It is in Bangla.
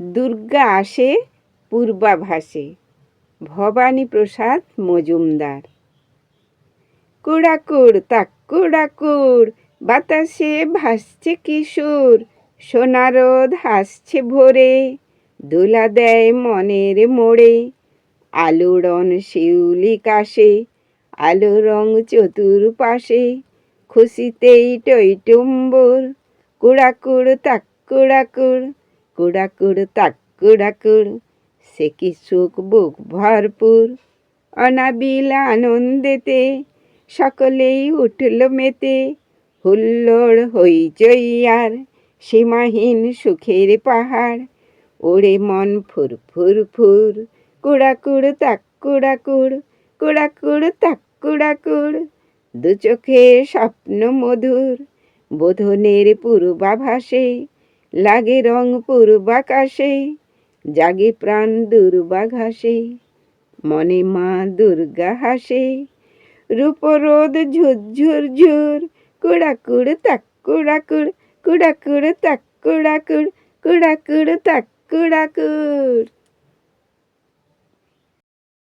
দুর্গা আসে পূর্বাভাসে। ভবানী প্রসাদ মজুমদার। কুড়াকুড় তাক কুড়াকুড়, বাতাসে ভাসছে কিশোর, সোনারোদ হাসছে ভোরে, দোলা দেয় মনের মোড়ে, আলোড়ন শিউলি কাশে, আলো রং চতুর্পাশে, খুশিতেই টইটুম্বর কুড়াকুড় তাক কুড়াকুড় কুড়াকুড় তাক কুড়াকুড় সে কি সুখ বুক ভরপুর? অনাবিল আনন্দেতে সকলেই উঠল মেতে, হুল্লোড় হইচই আর সীমাহীন সুখের পাহাড়। ওড়ে মন ফুর ফুর ফুর কুড়াকুড় তাক কুড়াকুড় কুড়াকুড় তাক কুড়াকুড় দু চোখে স্বপ্ন মধুর, বোধনের পূর্বাভাসে লাগে রং পূর্বাকাশে জাগে প্রাণ দুর্বাঘাসে মনে মা দুর্গা হাসে। রূপরোদ ঝুরঝুর ঝুর কুড়াকুড় তাক কুড়াকুড় কুড়াকুড় তাক কুড়াকুড় কুড়াকুড় তাক কুড়াকুড়